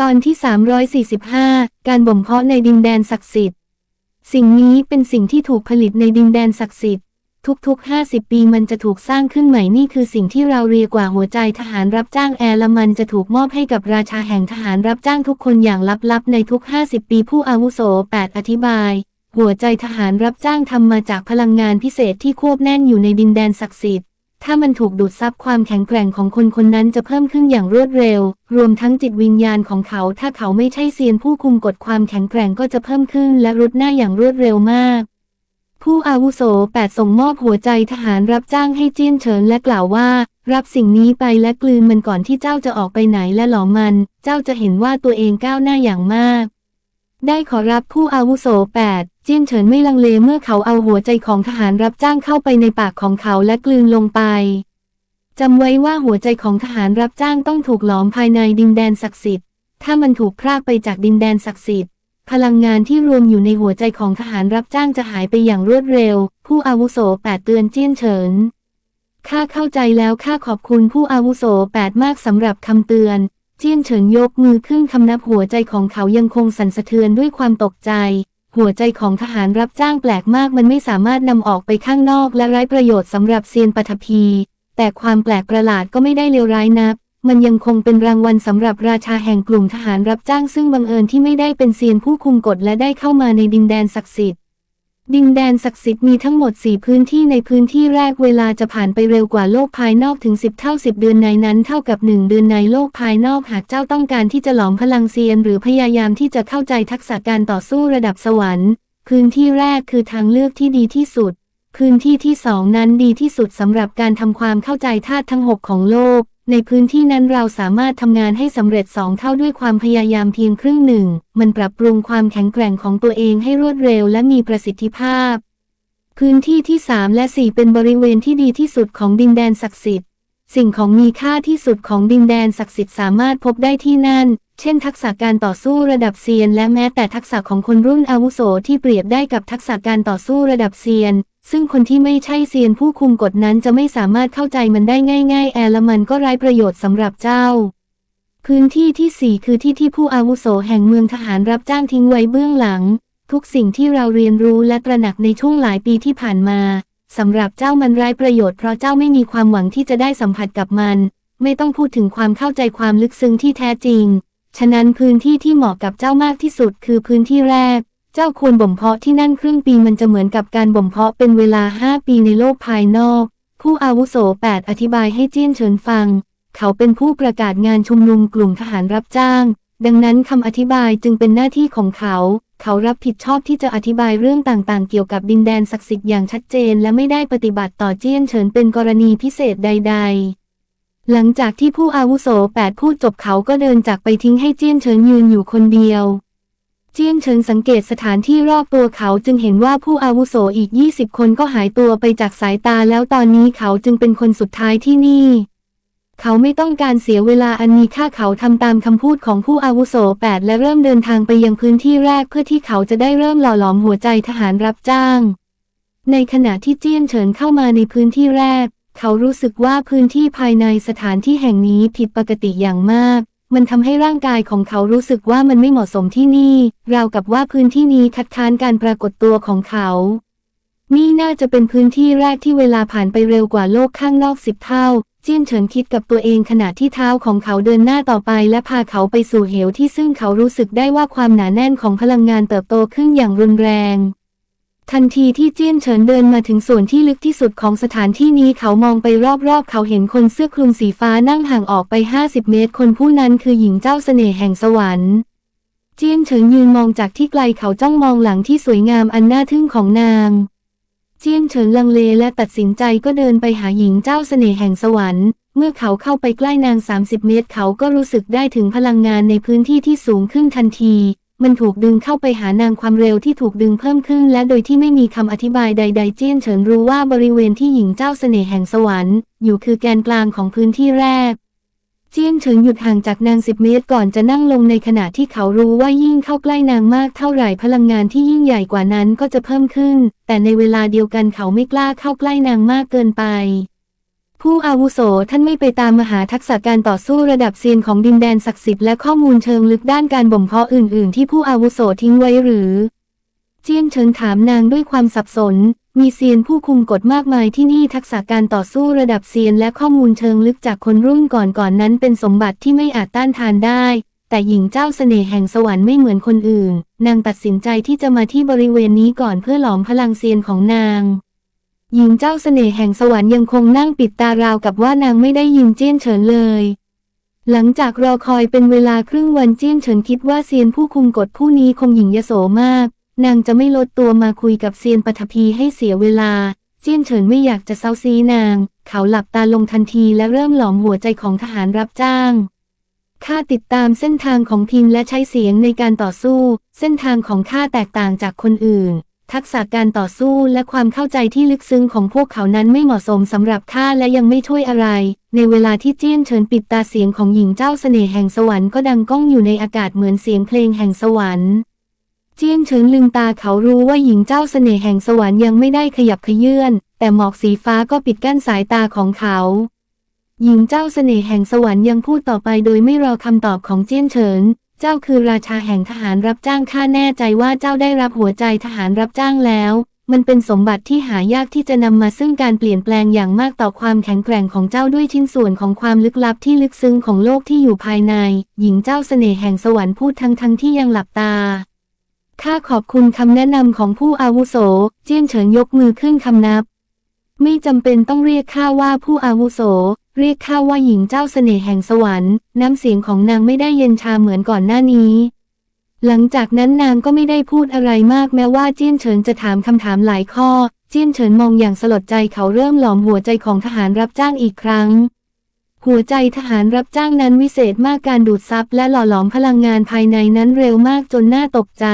ตอนที่ 345 การบ่มเพาะในดินแดนศักดิ์สิทธิ์ สิ่งนี้เป็นสิ่งที่ถูกผลิตในดินแดนศักดิ์สิทธิ์ ทุกๆ 50 ปีมันจะถูกสร้างขึ้นใหม่นี่คือสิ่งที่เราเรียกว่าหัวใจทหารรับจ้างแอร์ละมันจะถูกมอบให้กับราชาแห่งทหารรับจ้างทุกคนอย่างลับๆ ในทุก 50 ปีผู้อาวุโส 8 อธิบาย หัวใจทหารรับจ้างทำมาจากพลังงานพิเศษที่ควบแน่นอยู่ในดินแดนศักดิ์สิทธิ์ ถ้ามันถูกดูดซับความแข็งแกร่งของคนคนนั้นจะเพิ่มขึ้นอย่างรวดเร็ว รวมทั้งจิตวิญญาณของเขา ถ้าเขาไม่ใช่เซียนผู้คุมกฎความแข็งแกร่งก็จะเพิ่มขึ้นและรุดหน้าอย่างรวดเร็วมาก ผู้อาวุโสแปดส่งมอบหัวใจทหารรับจ้างให้เจี้ยนเฉินและกล่าวว่า รับสิ่งนี้ไปและกลืนมันก่อนที่เจ้าจะออกไปไหนและหลอมมัน เจ้าจะเห็นว่าตัวเองก้าวหน้าอย่างมาก ได้ขอรับผู้อาวุโสแปด เจี้ยนเฉินไม่ลังเลเมื่อเขาเอาหัวใจของทหารรับจ้างเข้าไปในปากของเขาและกลืนลงไป จำไว้ว่าหัวใจของทหารรับจ้างต้องถูกหลอมภายในดินแดนศักดิ์สิทธิ์ ถ้ามันถูกพรากไปจากดินแดนศักดิ์สิทธิ์ พลังงานที่รวมอยู่ในหัวใจของทหารรับจ้างจะหายไปอย่างรวดเร็ว ผู้อาวุโสแปดเตือนเจี้ยนเฉิน ข้าเข้าใจแล้วข้าขอบคุณผู้อาวุโสแปดมากสำหรับคำเตือน เจี้ยนเฉินยกมือขึ้นคำนับหัวใจของเขายังคงสั่นสะเทือนด้วยความตกใจ หัวใจของทหารรับจ้างแปลกมากมันไม่สามารถนำออกไปข้างนอกและไร้ประโยชน์สำหรับเซียนปฐพี แต่ความแปลกประหลาดก็ไม่ได้เลวร้ายนักมันยังคงเป็นรางวัลสำหรับราชาแห่งกลุ่มทหารรับจ้างซึ่งบังเอิญที่ไม่ได้เป็นเซียนผู้คุมกฎและได้เข้ามาในดินแดนศักดิ์สิทธิ์ ดินแดนศักดิ์สิทธิ์มีทั้งหมด 4 พื้นที่ในพื้นที่แรกเวลาจะผ่านไปเร็วกว่าโลกภายนอกถึง 10 เท่า 10 เดือนในนั้นเท่ากับ 1 เดือนในโลกภายนอกหากเจ้าต้องการที่จะหลอมพลังเซียน หรือพยายามที่จะเข้าใจทักษะการต่อสู้ระดับสวรรค์ พื้นที่แรกคือทางเลือกที่ดีที่สุด พื้นที่ที่สองนั้นดีที่สุดสำหรับการทำความเข้าใจธาตุทั้ง 6 ของโลก ในพื้นที่นั้นเราสามารถทำงานให้สำเร็จสองเท่าด้วยความพยายามเพียงครึ่งหนึ่ง มันปรับปรุงความแข็งแกร่งของตัวเองให้รวดเร็วและมีประสิทธิภาพ พื้นที่ที่ 3 และ 4 เป็นบริเวณที่ดีที่สุดของดินแดนศักดิ์สิทธิ์ สิ่งของมีค่าที่สุดของดินแดนศักดิ์สิทธิ์สามารถพบได้ที่นั่น เช่น ทักษะการต่อสู้ระดับเซียน และแม้แต่ทักษะของคนรุ่นอาวุโสที่เปรียบได้กับทักษะการต่อสู้ระดับเซียน ซึ่งคนที่ไม่ใช่เซียนผู้คุมกฎนั้นจะไม่สามารถเข้าใจมันได้ง่าย ๆ แอละมันก็ไร้ประโยชน์สำหรับเจ้า พื้นที่ที่ 4 คือที่ที่ผู้อาวุโสแห่งเมืองทหารรับจ้างทิ้งไว้เบื้องหลัง ทุกสิ่งที่เราเรียนรู้และตระหนักในช่วงหลายปีที่ผ่านมาสำหรับเจ้ามันไร้ประโยชน์เพราะเจ้าไม่มีความหวังที่จะได้สัมผัสกับมัน ไม่ต้องพูดถึงความเข้าใจความลึกซึ้งที่แท้จริง ฉะนั้นพื้นที่ที่เหมาะกับเจ้ามากที่สุดคือพื้นที่แรก เจ้าควรบ่มเพาะที่นั่นครึ่งปีมันจะเหมือนกับการบ่มเพาะเป็นเวลา5ปีในโลกภายนอก ผู้อาวุโส8อธิบายให้เจี้ยนเฉินฟัง เขาเป็นผู้ประกาศงานชุมนุมกลุ่มทหารรับจ้าง ดังนั้นคำอธิบายจึงเป็นหน้าที่ของเขา เขารับผิดชอบที่จะอธิบายเรื่องต่างๆ เกี่ยวกับดินแดนศักดิ์สิทธิ์อย่างชัดเจน และไม่ได้ปฏิบัติต่อเจี้ยนเฉินเป็นกรณีพิเศษใด ๆหลังจากที่ผู้อาวุโสแปดพูดจบเขาก็เดินจากไปทิ้งให้เจี้ยนเฉินยืนอยู่คนเดียว เจี้ยนเฉินสังเกตสถานที่รอบตัวเขาจึงเห็นว่าผู้อาวุโสอีก 20 คนก็หายตัวไปจากสายตาแล้วตอนนี้เขาจึงเป็นคนสุดท้ายที่นี่ เขาไม่ต้องการเสียเวลาอันมีค่าเขาทำตามคำพูดของผู้อาวุโสแปดและเริ่มเดินทางไปยังพื้นที่แรกเพื่อที่เขาจะได้เริ่มหล่อหลอมหัวใจทหารรับจ้าง ในขณะที่เจี้ยนเฉินเข้ามาในพื้นที่แรก เขารู้สึกว่าพื้นที่ภายในสถานที่แห่งนี้ผิดปกติอย่างมาก มันทำให้ร่างกายของเขารู้สึกว่ามันไม่เหมาะสมที่นี่ ราวกับว่าพื้นที่นี้คัดค้านการปรากฏตัวของเขา นี่น่าจะเป็นพื้นที่แรกที่เวลาผ่านไปเร็วกว่าโลกข้างนอกสิบเท่า เจี้ยนเฉินคิดกับตัวเองขณะที่เท้าของเขาเดินหน้าต่อไปและพาเขาไปสู่เหวที่ซึ่งเขารู้สึกได้ว่าความหนาแน่นของพลังงานเติบโตขึ้นอย่างรุนแรง ทันทีที่เจี้ยนเฉินเดินมาถึงส่วนที่ลึกที่สุดของสถานที่นี้เขามองไปรอบๆ เขาเห็นคนเสื้อคลุมสีฟ้านั่งห่างออกไป 50 เมตร คนผู้นั้นคือหญิงเจ้าเสน่ห์แห่งสวรรค์ เจี้ยนเฉินยืนมองจากที่ไกลเขาจ้องมองหลังที่สวยงามอันน่าทึ่งของนาง เจี้ยนเฉินลังเลและตัดสินใจก็เดินไปหาหญิงเจ้าเสน่ห์แห่งสวรรค์ เมื่อเขาเข้าไปใกล้นาง 30 เมตร เขาก็รู้สึกได้ถึงพลังงานในพื้นที่ที่สูงขึ้นทันที มันถูกดึงเข้าไปหานางความเร็วที่ถูกดึงเพิ่มขึ้น และโดยที่ไม่มีคำอธิบายใด ๆ เจี้ยนเฉินรู้ว่าบริเวณที่หญิงเจ้าเสน่ห์แห่งสวรรค์อยู่คือแกนกลางของพื้นที่แรก เจี้ยนเฉินหยุดห่างจากนางสิบเมตรก่อนจะนั่งลงในขณะที่เขารู้ว่ายิ่งเข้าใกล้นางมากเท่าไหร่พลังงานที่ยิ่งใหญ่กว่านั้นก็จะเพิ่มขึ้น แต่ในเวลาเดียวกันเขาไม่กล้าเข้าใกล้นางมากเกินไป ผู้อาวุโสท่านไม่ไปตามมหาทักษะการต่อสู้ระดับเซียนของดินแดนศักดิ์สิทธิ์และข้อมูลเชิงลึกด้านการบ่มเพาะอื่น ๆ ที่ผู้อาวุโสทิ้งไว้หรือ เจียนเฉินถามนางด้วยความสับสน มีเซียนผู้คุมกฎมากมายที่นี่ทักษะการต่อสู้ระดับเซียนและข้อมูลเชิงลึกจากคนรุ่นก่อนๆนนั้นเป็นสมบัติที่ไม่อาจต้านทานได้ แต่หญิงเจ้าเสน่ห์แห่งสวรรค์ไม่เหมือนคนอื่น นางตัดสินใจที่จะมาที่บริเวณนี้ก่อนเพื่อหลอมพลังเซียนของนาง หญิงเจ้าเสน่ห์แห่งสวรรค์ยังคงนั่งปิดตาราวกับว่านางไม่ได้ยินเจี้ยนเฉินเลย หลังจากรอคอยเป็นเวลาครึ่งวันเจี้ยนเฉินคิดว่าเซียนผู้คุมกฎผู้นี้คงหญิงยโสมาก นางจะไม่ลดตัวมาคุยกับเซียนปฐพีให้เสียเวลา เจี้ยนเฉินไม่อยากจะเซาซีนาง เขาหลับตาลงทันทีและเริ่มหลอมหัวใจของทหารรับจ้างข้าติดตามเส้นทางของพินและใช้เสียงในการต่อสู้ เส้นทางของข้าแตกต่างจากคนอื่น ทักษะการต่อสู้และความเข้าใจที่ลึกซึ้งของพวกเขานั้นไม่เหมาะสมสำหรับข้าและยังไม่ช่วยอะไร ในเวลาที่เจี้ยนเฉินปิดตาเสียงของหญิงเจ้าเสน่ห์แห่งสวรรค์ก็ดังก้องอยู่ในอากาศเหมือนเสียงเพลงแห่งสวรรค์ เจี้ยนเฉินลืมตาเขารู้ว่าหญิงเจ้าเสน่ห์แห่งสวรรค์ยังไม่ได้ขยับขยื่นแต่หมอกสีฟ้าก็ปิดกั้นสายตาของเขา หญิงเจ้าเสน่ห์แห่งสวรรค์ยังพูดต่อไปโดยไม่รอคำตอบของเจี้ยนเฉิน เจ้าคือราชาแห่งทหารรับจ้างข้าแน่ใจว่าเจ้าได้รับหัวใจทหารรับจ้างแล้ว มันเป็นสมบัติที่หายากที่จะนำมาซึ่งการเปลี่ยนแปลงอย่างมากต่อความแข็งแกร่งของเจ้าด้วยชิ้นส่วนของความลึกลับที่ลึกซึ้งของโลกที่อยู่ภายใน หญิงเจ้าเสน่ห์แห่งสวรรค์พูดทั้งทั้งที่ยังหลับตาข้าขอบคุณคำแนะนำของผู้อาวุโส เจี้ยนเฉินยกมือขึ้นคำนับ ไม่จำเป็นต้องเรียกข้าว่าผู้อาวุโส เรียกข้าว่าหญิงเจ้าเสน่ห์แห่งสวรรค์ น้ำเสียงของนางไม่ได้เย็นชาเหมือนก่อนหน้านี้ หลังจากนั้นนางก็ไม่ได้พูดอะไรมากแม้ว่าเจี้ยนเฉินจะถามคำถามหลายข้อ เจี้ยนเฉินมองอย่างสลดใจเขาเริ่มหลอมหัวใจของทหารรับจ้างอีกครั้ง หัวใจทหารรับจ้างนั้นวิเศษมากการดูดซับและหล่อหลอมพลังงานภายในนั้นเร็วมากจนน่าตกใจ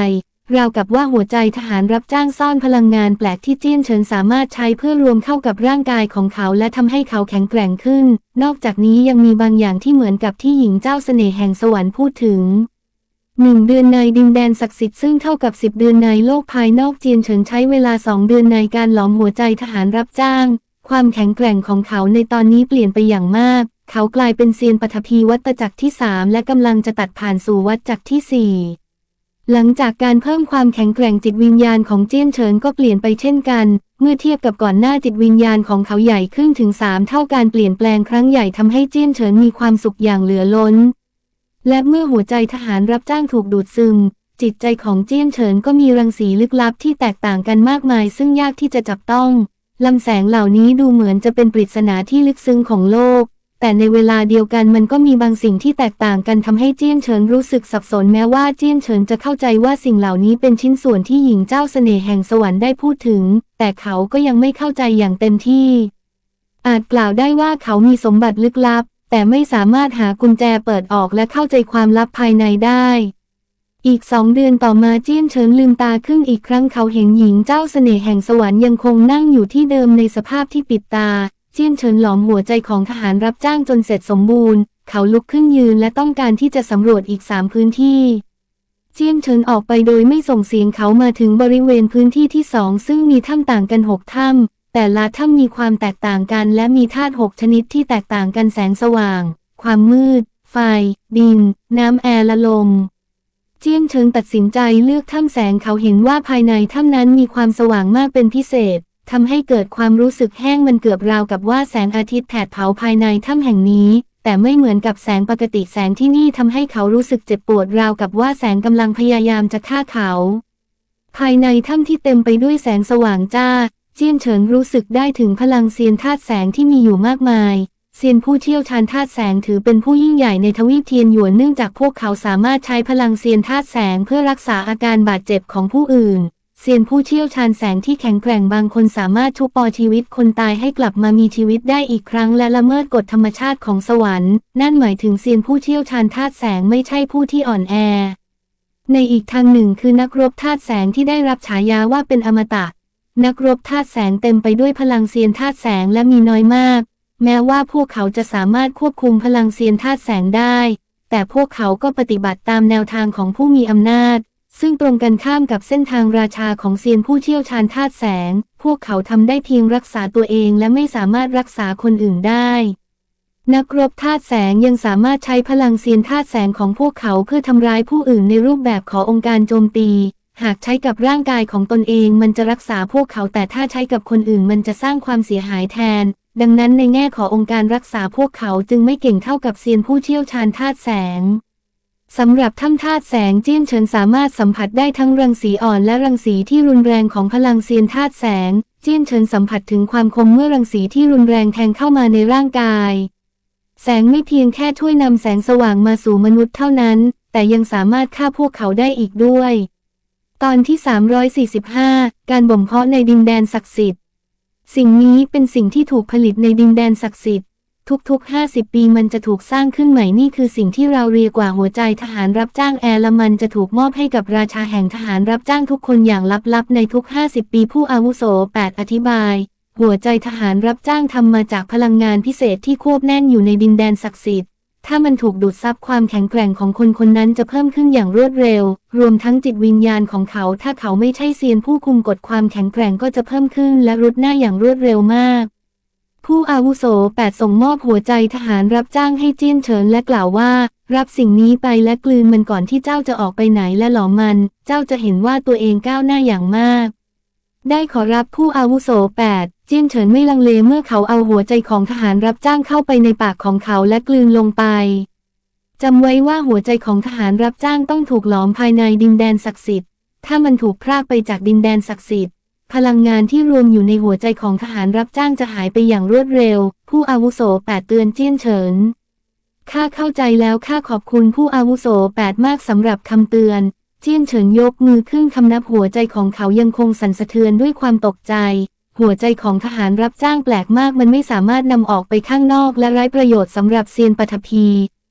ราวกับว่าหัวใจทหารรับจ้างซ่อนพลังงานแปลกที่เจี้ยนเฉินสามารถใช้เพื่อรวมเข้ากับร่างกายของเขาและทำให้เขาแข็งแกร่งขึ้น นอกจากนี้ยังมีบางอย่างที่เหมือนกับที่หญิงเจ้าเสน่ห์แห่งสวรรค์พูดถึงหนึ่งเดือนในดินแดนศักดิ์สิทธิ์ซึ่งเท่ากับสิบเดือนในโลกภายนอกเจียนเฉินใช้เวลาสองเดือนในการหลอมหัวใจทหารรับจ้าง ความแข็งแกร่งของเขาในตอนนี้เปลี่ยนไปอย่างมาก เขากลายเป็นเซียนปฐพีวัตจักรที่สามและกำลังจะตัดผ่านสู่วัตจักรที่สี่ หลังจากการเพิ่มความแข็งแกร่งจิตวิญญาณของเจี้ยนเฉินก็เปลี่ยนไปเช่นกัน เมื่อเทียบกับก่อนหน้าจิตวิญญาณของเขาใหญ่ขึ้นถึงสามเท่าการเปลี่ยนแปลงครั้งใหญ่ทำให้เจี้ยนเฉินมีความสุขอย่างเหลือล้น และเมื่อหัวใจทหารรับจ้างถูกดูดซึม จิตใจของเจี้ยนเฉินก็มีรังสีลึกลับที่แตกต่างกันมากมาย ซึ่งยากที่จะจับต้องลำแสงเหล่านี้ดูเหมือนจะเป็นปริศนาที่ลึกซึ้งของโลก แต่ในเวลาเดียวกันมันก็มีบางสิ่งที่แตกต่างกันทำให้เจี้ยนเฉินรู้สึกสับสนแม้ว่าเจี้ยนเฉินจะเข้าใจว่าสิ่งเหล่านี้เป็นชิ้นส่วนที่หญิงเจ้าเสน่ห์แห่งสวรรค์ได้พูดถึง แต่เขาก็ยังไม่เข้าใจอย่างเต็มที่ อาจกล่าวได้ว่าเขามีสมบัติลึกลับ แต่ไม่สามารถหากุญแจเปิดออกและเข้าใจความลับภายในได้ อีกสองเดือนต่อมาเจี้ยนเฉินลืมตาขึ้นอีกครั้งเขาเห็นหญิงเจ้าเสน่ห์แห่งสวรรค์ยังคงนั่งอยู่ที่เดิมในสภาพที่ปิดตา จียนเฉินหลอมหัวใจของทหารรับจ้างจนเสร็จสมบูรณ์ เขาลุกขึ้นยืนและต้องการที่จะสำรวจอีกสามพื้นที่ เจียนเฉินออกไปโดยไม่ส่งเสียงเขามาถึงบริเวณพื้นที่ที่สองซึ่งมีถ้ำต่างกันหกถ้ำแต่ละถ้ำมีความแตกต่างกัน และมีธาตุหกชนิดที่แตกต่างกันแสงสว่าง ความมืด ไฟ ดิน น้ำแอร์และลมเจียนเฉิงตัดสินใจเลือกถ้ำแสงเขาเห็นว่าภายในถ้ำนั้นมีความสว่างมากเป็นพิเศษ ทำให้เกิดความรู้สึกแห้งมันเกือบราวกับว่าแสงอาทิตย์แผดเผาภายในถ้ำแห่งนี้ แต่ไม่เหมือนกับแสงปกติแสงที่นี่ทำให้เขารู้สึกเจ็บปวดราวกับว่าแสงกำลังพยายามจะฆ่าเขา ภายในถ้ำที่เต็มไปด้วยแสงสว่างจ้า เจี้ยนเฉินรู้สึกได้ถึงพลังเซียนธาตุแสงที่มีอยู่มากมายเซียนผู้เชี่ยวชาญธาตุแสงถือเป็นผู้ยิ่งใหญ่ในทวีปเทียนหยวนเนื่องจากพวกเขาสามารถใช้พลังเซียนธาตุแสงเพื่อรักษาอาการบาดเจ็บของผู้อื่น เซียนผู้เชี่ยวชาญแสงที่แข็งแกร่งบางคนสามารถชุบปอชีวิตคนตายให้กลับมามีชีวิตได้อีกครั้งและละเมิดกฎธรรมชาติของสวรรค์ นั่นหมายถึงเซียนผู้เชี่ยวชาญธาตุแสงไม่ใช่ผู้ที่อ่อนแอ ในอีกทางหนึ่งคือนักรบธาตุแสงที่ได้รับฉายาว่าเป็นอมตะ นักรบธาตุแสงเต็มไปด้วยพลังเซียนธาตุแสงและมีน้อยมาก แม้ว่าพวกเขาจะสามารถควบคุมพลังเซียนธาตุแสงได้ แต่พวกเขาก็ปฏิบัติตามแนวทางของผู้มีอำนาจ ซึ่งตรงกันข้ามกับเส้นทางราชาของเซียนผู้เชี่ยวชาญธาตุแสง พวกเขาทำได้เพียงรักษาตัวเองและไม่สามารถรักษาคนอื่นได้ นักรบธาตุแสงยังสามารถใช้พลังเซียนธาตุแสงของพวกเขาเพื่อทำร้ายผู้อื่นในรูปแบบขอองค์การโจมตี หากใช้กับร่างกายของตนเองมันจะรักษาพวกเขาแต่ถ้าใช้กับคนอื่นมันจะสร้างความเสียหายแทน ดังนั้นในแง่ขอองค์การรักษาพวกเขาจึงไม่เก่งเท่ากับเซียนผู้เชี่ยวชาญธาตุแสง สำหรับถ้ำธาตุแสงเจี้ยนเฉินสามารถสัมผัสได้ทั้งรังสีอ่อนและรังสีที่รุนแรงของพลังเซียนธาตุแสง เจี้ยนเฉินสัมผัสถึงความคมเมื่อรังสีที่รุนแรงแทงเข้ามาในร่างกาย แสงไม่เพียงแค่ช่วยนำแสงสว่างมาสู่มนุษย์เท่านั้น แต่ยังสามารถฆ่าพวกเขาได้อีกด้วย ตอนที่ 345 การบ่มเพาะในดินแดนศักดิ์สิทธิ์ สิ่งนี้เป็นสิ่งที่ถูกผลิตในดินแดนศักดิ์สิทธิ์ ทุกๆ 50 ปีมันจะถูกสร้างขึ้นใหม่นี่คือสิ่งที่เราเรียกว่าหัวใจทหารรับจ้างแอร์ละมันจะถูกมอบให้กับราชาแห่งทหารรับจ้างทุกคนอย่างลับๆ ในทุก 50 ปีผู้อาวุโส 8 อธิบาย หัวใจทหารรับจ้างทำมาจากพลังงานพิเศษที่ควบแน่นอยู่ในดินแดนศักดิ์สิทธิ์ถ้ามันถูกดูดซับความแข็งแกร่งของคนคนนั้นจะเพิ่มขึ้นอย่างรวดเร็ว รวมทั้งจิตวิญญาณของเขา ถ้าเขาไม่ใช่เซียนผู้คุมกฎความแข็งแกร่งก็จะเพิ่มขึ้นและรุดหน้าอย่างรวดเร็วมาก ผู้อาวุโสแปดส่งมอบหัวใจทหารรับจ้างให้เจี้ยนเฉินและกล่าวว่า รับสิ่งนี้ไปและกลืนมันก่อนที่เจ้าจะออกไปไหนและหลอมมัน เจ้าจะเห็นว่าตัวเองก้าวหน้าอย่างมาก ได้ขอรับผู้อาวุโสแปดเจี้ยนเฉินไม่ลังเลเมื่อเขาเอาหัวใจของทหารรับจ้างเข้าไปในปากของเขาและกลืนลงไปจำไว้ว่าหัวใจของทหารรับจ้างต้องถูกหลอมภายในดินแดนศักดิ์สิทธิ์ ถ้ามันถูกพรากไปจากดินแดนศักดิ์สิทธิ์ พลังงานที่รวมอยู่ในหัวใจของทหารรับจ้างจะหายไปอย่างรวดเร็ว ผู้อาวุโสแปดเตือนเจี้ยนเฉินข้าเข้าใจแล้วข้าขอบคุณผู้อาวุโสแปดมากสำหรับคำเตือน เจี้ยนเฉินยกมือขึ้นคำนับหัวใจของเขายังคงสั่นสะเทือนด้วยความตกใจ หัวใจของทหารรับจ้างแปลกมากมันไม่สามารถนำออกไปข้างนอกและไร้ประโยชน์สำหรับเซียนปฐพี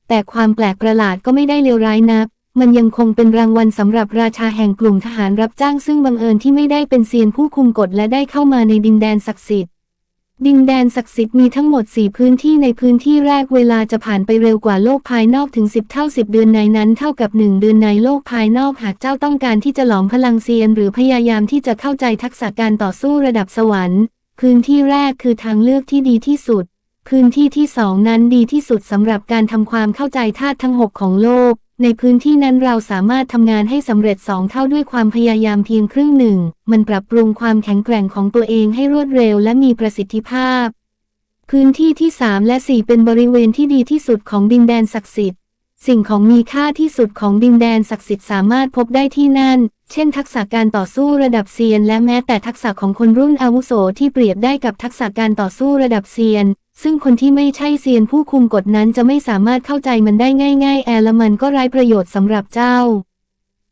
แต่ความแปลกประหลาดก็ไม่ได้เลวร้ายนัก มันยังคงเป็นรางวัลสำหรับราชาแห่งกลุ่มทหารรับจ้างซึ่งบังเอิญที่ไม่ได้เป็นเซียนผู้คุมกฎและได้เข้ามาในดินแดนศักดิ์สิทธิ์ ดินแดนศักดิ์สิทธิ์มีทั้งหมด 4 พื้นที่ในพื้นที่แรกเวลาจะผ่านไปเร็วกว่าโลกภายนอกถึง 10 เท่า 10 เดือนในนั้นเท่ากับ 1 เดือนในโลกภายนอกหากเจ้าต้องการที่จะหลอมพลังเซียน หรือพยายามที่จะเข้าใจทักษะการต่อสู้ระดับสวรรค์ พื้นที่แรกคือทางเลือกที่ดีที่สุด พื้นที่ที่สองนั้นดีที่สุดสำหรับการทำความเข้าใจธาตุทั้ง 6 ของโลก ในพื้นที่นั้นเราสามารถทำงานให้สำเร็จสองเท่าด้วยความพยายามเพียงครึ่งหนึ่ง มันปรับปรุงความแข็งแกร่งของตัวเองให้รวดเร็วและมีประสิทธิภาพ พื้นที่ที่ 3 และ 4 เป็นบริเวณที่ดีที่สุดของดินแดนศักดิ์สิทธิ์ สิ่งของมีค่าที่สุดของดินแดนศักดิ์สิทธิ์สามารถพบได้ที่นั่น เช่น ทักษะการต่อสู้ระดับเซียน และแม้แต่ทักษะของคนรุ่นอาวุโสที่เปรียบได้กับทักษะการต่อสู้ระดับเซียน ซึ่งคนที่ไม่ใช่เซียนผู้คุมกฎนั้นจะไม่สามารถเข้าใจมันได้ง่ายๆ แอลมันก็ไร้ประโยชน์สำหรับเจ้า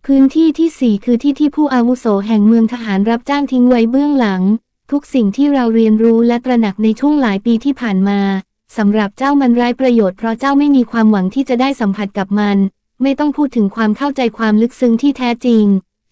พื้นที่ที่4คือที่ที่ผู้อาวุโสแห่งเมืองทหารรับจ้างทิ้งไว้เบื้องหลัง ทุกสิ่งที่เราเรียนรู้และตระหนักในช่วงหลายปีที่ผ่านมาสำหรับเจ้ามันไร้ประโยชน์เพราะเจ้าไม่มีความหวังที่จะได้สัมผัสกับมัน ไม่ต้องพูดถึงความเข้าใจความลึกซึ้งที่แท้จริง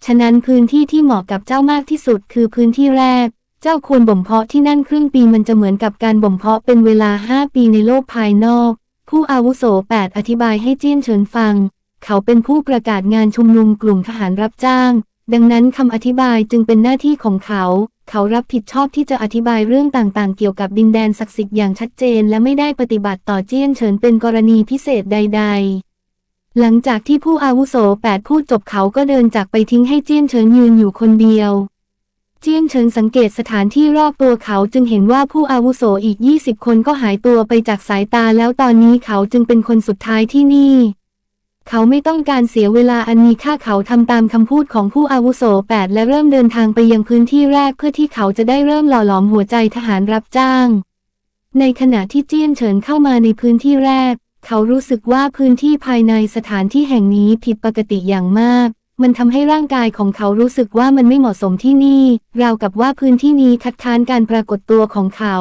ฉะนั้นพื้นที่ที่เหมาะกับเจ้ามากที่สุดคือพื้นที่แรก เจ้าควรบ่มเพาะที่นั่นครึ่งปีมันจะเหมือนกับการบ่มเพาะเป็นเวลา5ปีในโลกภายนอก ผู้อาวุโส8อธิบายให้เจี้ยนเฉินฟัง เขาเป็นผู้ประกาศงานชุมนุมกลุ่มทหารรับจ้าง ดังนั้นคำอธิบายจึงเป็นหน้าที่ของเขา เขารับผิดชอบที่จะอธิบายเรื่องต่างๆ เกี่ยวกับดินแดนศักดิ์สิทธิ์อย่างชัดเจน และไม่ได้ปฏิบัติต่อเจี้ยนเฉินเป็นกรณีพิเศษใด ๆหลังจากที่ผู้อาวุโสแปดพูดจบเขาก็เดินจากไปทิ้งให้เจี้ยนเฉินยืนอยู่คนเดียว เจี้ยนเฉินสังเกตสถานที่รอบตัวเขาจึงเห็นว่าผู้อาวุโสอีก 20 คนก็หายตัวไปจากสายตาแล้วตอนนี้เขาจึงเป็นคนสุดท้ายที่นี่ เขาไม่ต้องการเสียเวลาอันมีค่าเขาทำตามคำพูดของผู้อาวุโสแปดและเริ่มเดินทางไปยังพื้นที่แรกเพื่อที่เขาจะได้เริ่มหล่อหลอมหัวใจทหารรับจ้าง ในขณะที่เจี้ยนเฉินเข้ามาในพื้นที่แรก เขารู้สึกว่าพื้นที่ภายในสถานที่แห่งนี้ผิดปกติอย่างมาก มันทำให้ร่างกายของเขารู้สึกว่ามันไม่เหมาะสมที่นี่ ราวกับว่าพื้นที่นี้คัดค้านการปรากฏตัวของเขา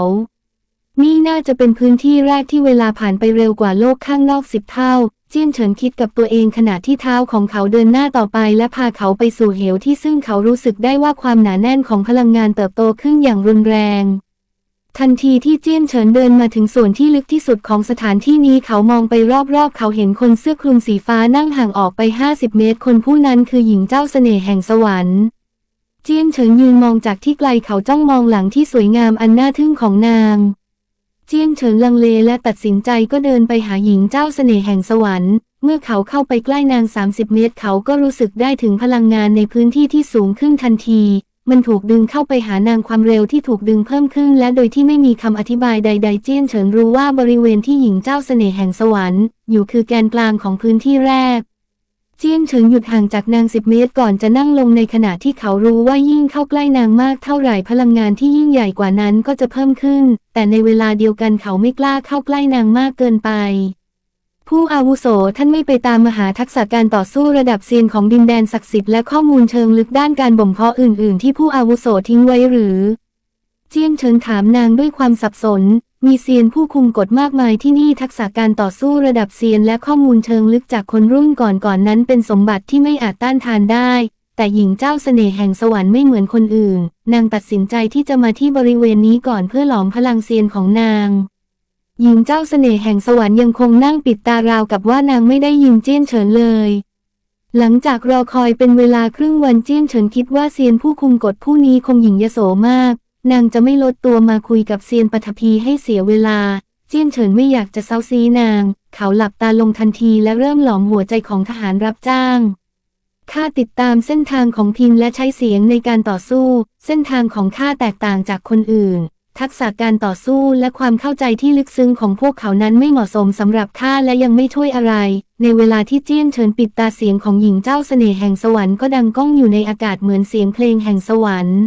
นี่น่าจะเป็นพื้นที่แรกที่เวลาผ่านไปเร็วกว่าโลกข้างนอกสิบเท่า เจี้ยนเฉินคิดกับตัวเองขณะที่เท้าของเขาเดินหน้าต่อไปและพาเขาไปสู่เหวที่ซึ่งเขารู้สึกได้ว่าความหนาแน่นของพลังงานเติบโตขึ้นอย่างรุนแรง ทันทีที่เจี้ยนเฉินเดินมาถึงส่วนที่ลึกที่สุดของสถานที่นี้เขามองไปรอบๆ เขาเห็นคนเสื้อคลุมสีฟ้านั่งห่างออกไป 50 เมตร คนผู้นั้นคือหญิงเจ้าเสน่ห์แห่งสวรรค์ เจี้ยนเฉินยืนมองจากที่ไกลเขาจ้องมองหลังที่สวยงามอันน่าทึ่งของนาง เจี้ยนเฉินลังเลและตัดสินใจก็เดินไปหาหญิงเจ้าเสน่ห์แห่งสวรรค์ เมื่อเขาเข้าไปใกล้นาง 30 เมตร เขาก็รู้สึกได้ถึงพลังงานในพื้นที่ที่สูงขึ้นทันที มันถูกดึงเข้าไปหานางความเร็วที่ถูกดึงเพิ่มขึ้น และโดยที่ไม่มีคำอธิบายใด ๆ เจี้ยนเฉินรู้ว่าบริเวณที่หญิงเจ้าเสน่ห์แห่งสวรรค์อยู่คือแกนกลางของพื้นที่แรก เจี้ยนเฉิงหยุดห่างจากนางสิบเมตรก่อนจะนั่งลงในขณะที่เขารู้ว่ายิ่งเข้าใกล้นางมากเท่าไหร่พลังงานที่ยิ่งใหญ่กว่านั้นก็จะเพิ่มขึ้น แต่ในเวลาเดียวกันเขาไม่กล้าเข้าใกล้นางมากเกินไป ผู้อาวุโสท่านไม่ไปตามมหาทักษะการต่อสู้ระดับเซียนของดินแดนศักดิ์สิทธิ์และข้อมูลเชิงลึกด้านการบ่มเพาะอื่น ๆ ที่ผู้อาวุโสทิ้งไว้หรือ เจียนเฉินถามนางด้วยความสับสน มีเซียนผู้คุมกฎมากมายที่นี่ทักษะการต่อสู้ระดับเซียนและข้อมูลเชิงลึกจากคนรุ่นก่อนๆนนั้นเป็นสมบัติที่ไม่อาจต้านทานได้ แต่หญิงเจ้าเสน่ห์แห่งสวรรค์ไม่เหมือนคนอื่น นางตัดสินใจที่จะมาที่บริเวณนี้ก่อนเพื่อหลอมพลังเซียนของนาง หญิงเจ้าเสน่ห์แห่งสวรรค์ยังคงนั่งปิดตาราวกับว่านางไม่ได้ยินเจี้ยนเฉินเลย หลังจากรอคอยเป็นเวลาครึ่งวันเจี้ยนเฉินคิดว่าเซียนผู้คุมกฎผู้นี้คงหญิงยโสมาก นางจะไม่ลดตัวมาคุยกับเซียนปฐพีให้เสียเวลา เจี้ยนเฉินไม่อยากจะเซาซีนาง เขาหลับตาลงทันทีและเริ่มหลอมหัวใจของทหารรับจ้างข้าติดตามเส้นทางของพินและใช้เสียงในการต่อสู้ เส้นทางของข้าแตกต่างจากคนอื่น ทักษะการต่อสู้และความเข้าใจที่ลึกซึ้งของพวกเขานั้นไม่เหมาะสมสำหรับข้าและยังไม่ช่วยอะไร ในเวลาที่เจี้ยนเฉินปิดตาเสียงของหญิงเจ้าเสน่ห์แห่งสวรรค์ก็ดังก้องอยู่ในอากาศเหมือนเสียงเพลงแห่งสวรรค์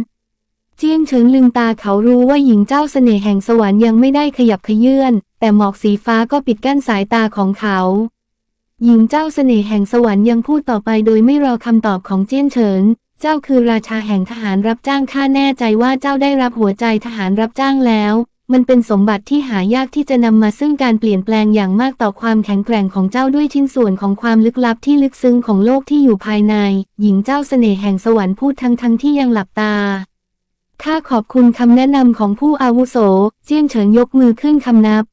เจี้ยงเฉิงลืมตาเขารู้ว่าหญิงเจ้าเสน่ห์แห่งสวรรค์ยังไม่ได้ขยับขยื่นแต่หมอกสีฟ้าก็ปิดกั้นสายตาของเขา หญิงเจ้าเสน่ห์แห่งสวรรค์ยังพูดต่อไปโดยไม่รอคำตอบของเจี้ยนเฉิง เจ้าคือราชาแห่งทหารรับจ้างข้าแน่ใจว่าเจ้าได้รับหัวใจทหารรับจ้างแล้ว มันเป็นสมบัติที่หายากที่จะนำมาซึ่งการเปลี่ยนแปลงอย่างมากต่อความแข็งแกร่งของเจ้าด้วยชิ้นส่วนของความลึกลับที่ลึกซึ้งของโลกที่อยู่ภายใน หญิงเจ้าเสน่ห์แห่งสวรรค์พูดทั้งทั้งที่ยังหลับตาข้าขอบคุณคำแนะนำของผู้อาวุโส เจี้ยนเฉินยกมือขึ้นคำนับ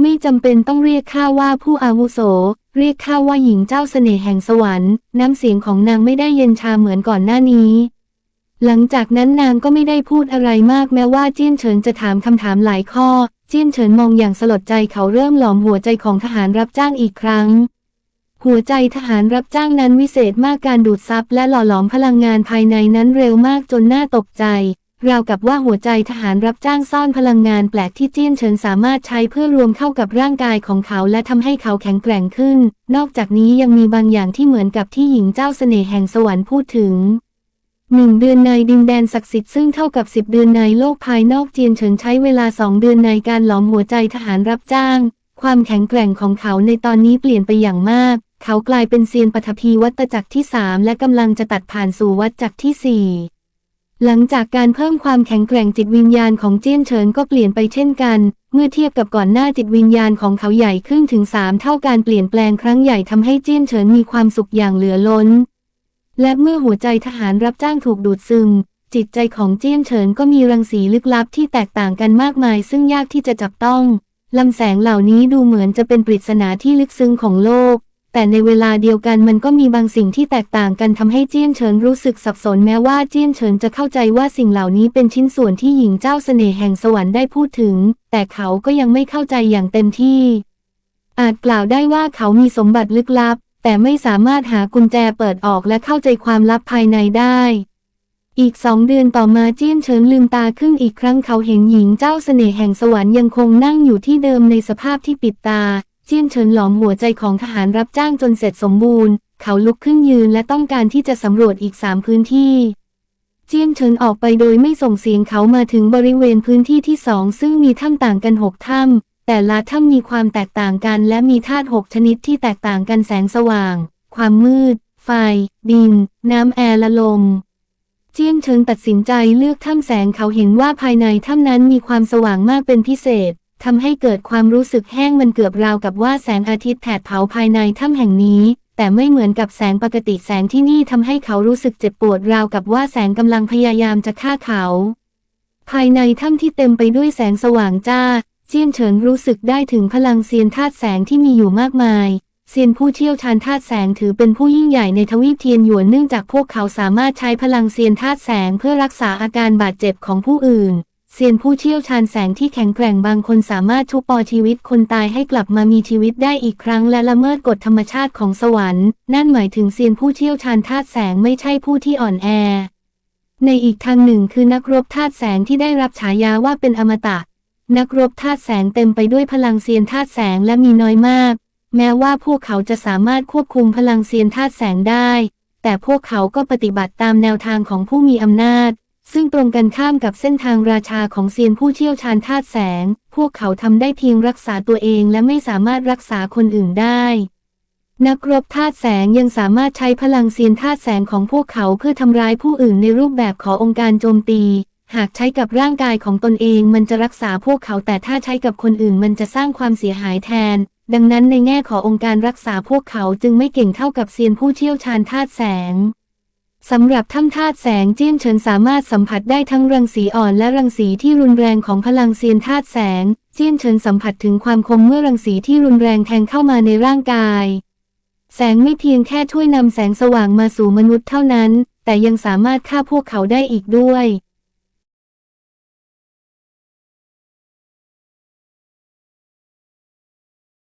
ไม่จำเป็นต้องเรียกข้าว่าผู้อาวุโส เรียกข้าว่าหญิงเจ้าเสน่ห์แห่งสวรรค์ น้ำเสียงของนางไม่ได้เย็นชาเหมือนก่อนหน้านี้ หลังจากนั้นนางก็ไม่ได้พูดอะไรมากแม้ว่าเจี้ยนเฉินจะถามคำถามหลายข้อ เจี้ยนเฉินมองอย่างสลดใจเขาเริ่มหลอมหัวใจของทหารรับจ้างอีกครั้ง หัวใจทหารรับจ้างนั้นวิเศษมากการดูดซับและหล่อหลอมพลังงานภายในนั้นเร็วมากจนน่าตกใจ ราวกับว่าหัวใจทหารรับจ้างซ่อนพลังงานแปลกที่เจี้ยนเฉินสามารถใช้เพื่อรวมเข้ากับร่างกายของเขาและทำให้เขาแข็งแกร่งขึ้น นอกจากนี้ยังมีบางอย่างที่เหมือนกับที่หญิงเจ้าเสน่ห์แห่งสวรรค์พูดถึงหนึ่งเดือนในดินแดนศักดิ์สิทธิ์ซึ่งเท่ากับสิบเดือนในโลกภายนอกเจียนเฉินใช้เวลาสองเดือนในการหลอมหัวใจทหารรับจ้าง ความแข็งแกร่งของเขาในตอนนี้เปลี่ยนไปอย่างมาก เขากลายเป็นเซียนปฐพีวัตจักรที่สามและกำลังจะตัดผ่านสู่วัตจักรที่สี่ หลังจากการเพิ่มความแข็งแกร่งจิตวิญญาณของเจี้ยนเฉินก็เปลี่ยนไปเช่นกัน เมื่อเทียบกับก่อนหน้าจิตวิญญาณของเขาใหญ่ขึ้นถึงสามเท่าการเปลี่ยนแปลงครั้งใหญ่ทำให้เจี้ยนเฉินมีความสุขอย่างเหลือล้น และเมื่อหัวใจทหารรับจ้างถูกดูดซึม จิตใจของเจี้ยนเฉินก็มีรังสีลึกลับที่แตกต่างกันมากมาย ซึ่งยากที่จะจับต้องลำแสงเหล่านี้ดูเหมือนจะเป็นปริศนาที่ลึกซึ้งของโลก แต่ในเวลาเดียวกันมันก็มีบางสิ่งที่แตกต่างกันทำให้เจี้ยนเฉินรู้สึกสับสนแม้ว่าเจี้ยนเฉินจะเข้าใจว่าสิ่งเหล่านี้เป็นชิ้นส่วนที่หญิงเจ้าเสน่ห์แห่งสวรรค์ได้พูดถึง แต่เขาก็ยังไม่เข้าใจอย่างเต็มที่ อาจกล่าวได้ว่าเขามีสมบัติลึกลับ แต่ไม่สามารถหากุญแจเปิดออกและเข้าใจความลับภายในได้อีกสองเดือนต่อมาเจี้ยนเฉินลืมตาขึ้นอีกครั้งเขาเห็นหญิงเจ้าเสน่ห์แห่งสวรรค์ยังคงนั่งอยู่ที่เดิมในสภาพที่ปิดตา เจียนเฉินหลอมหัวใจของทหารรับจ้างจนเสร็จสมบูรณ์ เขาลุกขึ้นยืนและต้องการที่จะสำรวจอีกสามพื้นที่ เจียนเฉินออกไปโดยไม่ส่งเสียงเขามาถึงบริเวณพื้นที่ที่สองซึ่งมีถ้ำต่างกันหกถ้ำแต่ละถ้ำมีความแตกต่างกันและมีธาตุหกชนิดที่แตกต่างกันแสงสว่าง ความมืด ไฟ ดิน น้ำแอร์และลมเจียนเฉิงตัดสินใจเลือกถ้ำแสงเขาเห็นว่าภายในถ้ำนั้นมีความสว่างมากเป็นพิเศษ ทำให้เกิดความรู้สึกแห้งมันเกือบราวกับว่าแสงอาทิตย์แผดเผาภายในถ้ำแห่งนี้ แต่ไม่เหมือนกับแสงปกติแสงที่นี่ทำให้เขารู้สึกเจ็บปวดราวกับว่าแสงกำลังพยายามจะฆ่าเขา ภายในถ้ำที่เต็มไปด้วยแสงสว่างจ้า เจียนเฉินรู้สึกได้ถึงพลังเซียนธาตุแสงที่มีอยู่มากมายเซียนผู้เชี่ยวชาญธาตุแสงถือเป็นผู้ยิ่งใหญ่ในทวีปเทียนหยวนเนื่องจากพวกเขาสามารถใช้พลังเซียนธาตุแสงเพื่อรักษาอาการบาดเจ็บของผู้อื่น เซียนผู้เชี่ยวชาญแสงที่แข็งแกร่งบางคนสามารถชุบปอชีวิตคนตายให้กลับมามีชีวิตได้อีกครั้ง และละเมิดกฎธรรมชาติของสวรรค์ นั่นหมายถึงเซียนผู้เชี่ยวชาญธาตุแสงไม่ใช่ผู้ที่อ่อนแอ ในอีกทางหนึ่งคือนักรบธาตุแสงที่ได้รับฉายาว่าเป็นอมตะ นักรบธาตุแสงเต็มไปด้วยพลังเซียนธาตุแสงและมีน้อยมาก แม้ว่าพวกเขาจะสามารถควบคุมพลังเซียนธาตุแสงได้ แต่พวกเขาก็ปฏิบัติตามแนวทางของผู้มีอำนาจ ซึ่งตรงกันข้ามกับเส้นทางราชาของเซียนผู้เชี่ยวชาญธาตุแสง พวกเขาทำได้เพียงรักษาตัวเองและไม่สามารถรักษาคนอื่นได้ นักรบธาตุแสงยังสามารถใช้พลังเซียนธาตุแสงของพวกเขาเพื่อทำร้ายผู้อื่นในรูปแบบขององค์การโจมตี หากใช้กับร่างกายของตนเองมันจะรักษาพวกเขาแต่ถ้าใช้กับคนอื่นมันจะสร้างความเสียหายแทน ดังนั้นในแง่ขององค์การรักษาพวกเขาจึงไม่เก่งเท่ากับเซียนผู้เชี่ยวชาญธาตุแสง สำหรับถ้ำธาตุแสงเจี้ยนเฉินสามารถสัมผัสได้ทั้งรังสีอ่อนและรังสีที่รุนแรงของพลังเซียนธาตุแสง เจี้ยนเฉินสัมผัสถึงความคมเมื่อรังสีที่รุนแรงแทงเข้ามาในร่างกาย แสงไม่เพียงแค่ช่วยนำแสงสว่างมาสู่มนุษย์เท่านั้น แต่ยังสามารถฆ่าพวกเขาได้อีกด้วย